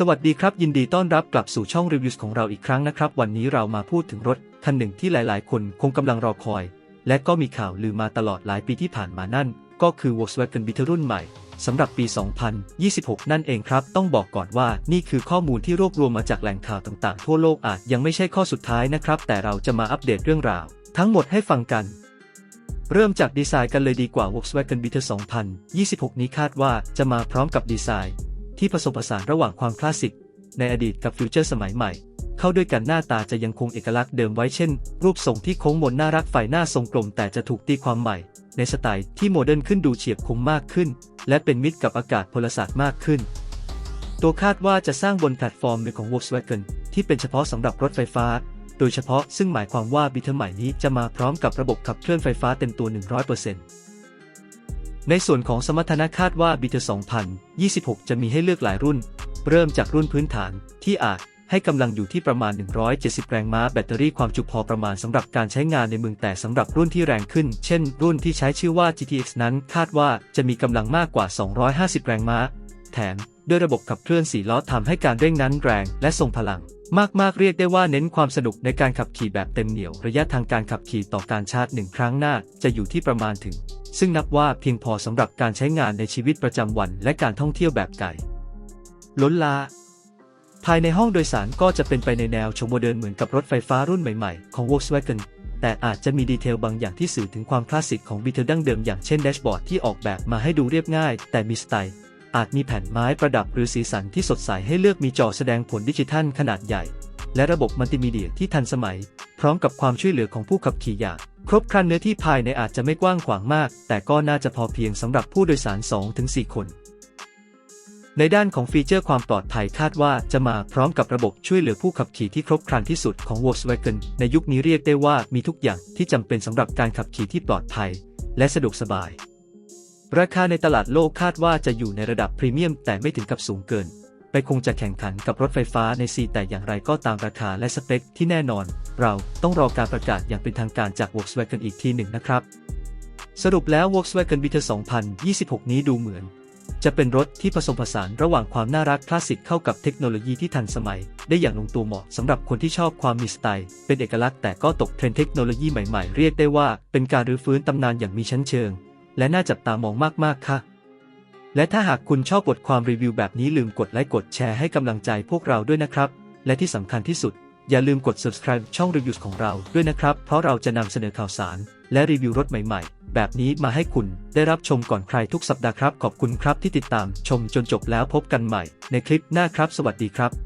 สวัสดีครับ ยินดีต้อนรับกลับสู่ช่องรีวิวของเราอีกครั้งนะครับ วันนี้เรามาพูดถึงรถคันหนึ่งที่หลายๆ คนคงกำลังรอคอย และก็มีข่าวลือมาตลอดหลายปีที่ผ่านมานั่น ก็คือ Volkswagen Beetle รุ่นใหม่สำหรับปี 2026 นั่นเองครับ ต้องบอกก่อนว่านี่คือข้อมูลที่รวบรวมมาจากแหล่งข่าวต่างๆ ทั่วโลกอาจยังไม่ใช่ข้อสุดท้ายนะครับ แต่เราจะมาอัปเดตเรื่องราว ทั้งหมดให้ฟังกันเริ่มจากดีไซน์กันเลยดีกว่า Volkswagen Beetle 2026 นี้คาดว่าจะมาพร้อมกับดีไซน์ ที่ผสมผสานระหว่างความคลาสสิก ในอดีตกับฟิวเจอร์สมัยใหม่ เข้าด้วยกันหน้าตาจะยังคงเอกลักษณ์เดิมไว้เช่น รูปทรงที่โค้งมนน่ารักไฟหน้าทรงกลม แต่จะถูกตีความใหม่ ในสไตล์ที่โมเดิร์นขึ้นดูเฉียบคมมากขึ้น และเป็นมิตรกับอากาศพลศาสตร์มากขึ้น ตัวคาดว่าจะสร้างบนแพลตฟอร์มหนึ่งของ Volkswagen ที่เป็นเฉพาะสำหรับรถไฟฟ้า โดยเฉพาะซึ่งหมายความว่าบิทเทอร์ใหม่นี้จะมาพร้อมกับระบบขับเคลื่อนไฟฟ้าเต็มตัว 100% ในส่วนของสมรรถนะคาดว่า b ีเท2026 จะมีให้เลือกหลายรุ่น เริ่มจากรุ่นพื้นฐานที่อาจให้กำลังอยู่ที่ประมาณ 170 แรงม้า แบตเตอรี่ความจุพอประมาณสำหรับการใช้งานในเมืองแต่สำหรับรุ่นที่แรงขึ้น เช่น รุ่นที่ใช้ชื่อว่า GTX นั้นคาดว่าจะมีกำลังมากกว่า 250 แรงม้า แถมด้วยระบบขับเคลื่อน4ล้อทำให้การเร่งนั้นแรงและทรงพลัง มากๆเรียกได้ว่าเน้นความสนุกในการขับขี่แบบเต็มเหนี่ยว ระยะทางการขับขี่ต่อการชาร์จหนึ่งครั้งหน้าจะอยู่ที่ประมาณถึง ซึ่งนับว่าเพียงพอสำหรับการใช้งานในชีวิตประจำวันและการท่องเที่ยวแบบไกลล้นลา ภายในห้องโดยสารก็จะเป็นไปในแนวชมโมเดิร์นเหมือนกับรถไฟฟ้ารุ่นใหม่ๆ ของ Volkswagen แต่อาจจะมีดีเทลบางอย่างที่สื่อถึงความคลาสสิกของบีเทลดั้งเดิมอย่างเช่นแดชบอร์ดที่ออกแบบมาให้ดูเรียบง่าย แต่มีสไตล์ อาจมีแผ่นไม้ประดับหรือสีสันที่สดใสให้เลือกมีจอแสดงผลดิจิทัลขนาดใหญ่ และระบบมัลติมีเดียที่ทันสมัย พร้อมกับความช่วยเหลือของผู้ขับขี่อย่าง ครบครันเนื้อที่ภายในอาจจะไม่กว้างขวางมาก แต่ก็น่าจะพอเพียงสำหรับผู้โดยสาร 2-4 คน ในด้านของฟีเจอร์ความปลอดภัยคาดว่าจะมาพร้อมกับระบบช่วยเหลือผู้ขับขี่ที่ครบครันที่สุดของ Volkswagen ในยุคนี้เรียกได้ว่ามีทุกอย่างที่จำเป็นสำหรับการขับขี่ที่ปลอดภัย และสะดวกสบาย ราคาในตลาดโลกคาดว่าจะอยู่ในระดับพรีเมียมแต่ไม่ถึงกับสูงเกิน ไปคงจะแข่งขันกับรถไฟฟ้าในซีแต่อย่างไรก็ตามราคาและสเปคที่แน่นอน เราต้องรอการประกาศอย่างเป็นทางการจาก Volkswagen อีกทีหนึ่งนะครับ สรุปแล้ว Volkswagen Beetle 2026 นี้ดูเหมือน จะเป็นรถที่ผสมผสานระหว่างความน่ารักคลาสสิกเข้ากับเทคโนโลยีที่ทันสมัย ได้อย่างลงตัวเหมาะสำหรับคนที่ชอบความมีสไตล์ เป็นเอกลักษณ์แต่ก็ตกเทรนด์เทคโนโลยีใหม่ๆ เรียกได้ว่าเป็นการรื้อฟื้นตำนานอย่างมีชั้นเชิง และน่าจับตามองมากๆค่ะ และถ้าหากคุณชอบบทความรีวิวแบบนี้ลืมกดไลค์กดแชร์ให้กำลังใจพวกเราด้วยนะครับ และที่สำคัญที่สุด อย่าลืมกด subscribe ช่องรีวิวของเราด้วยนะครับ เพราะเราจะนำเสนอข่าวสาร และรีวิวรถใหม่ๆ แบบนี้มาให้คุณได้รับชมก่อนใครทุกสัปดาห์ครับ ขอบคุณครับที่ติดตามชมจนจบแล้วพบกันใหม่ ในคลิปหน้าครับ สวัสดีครับ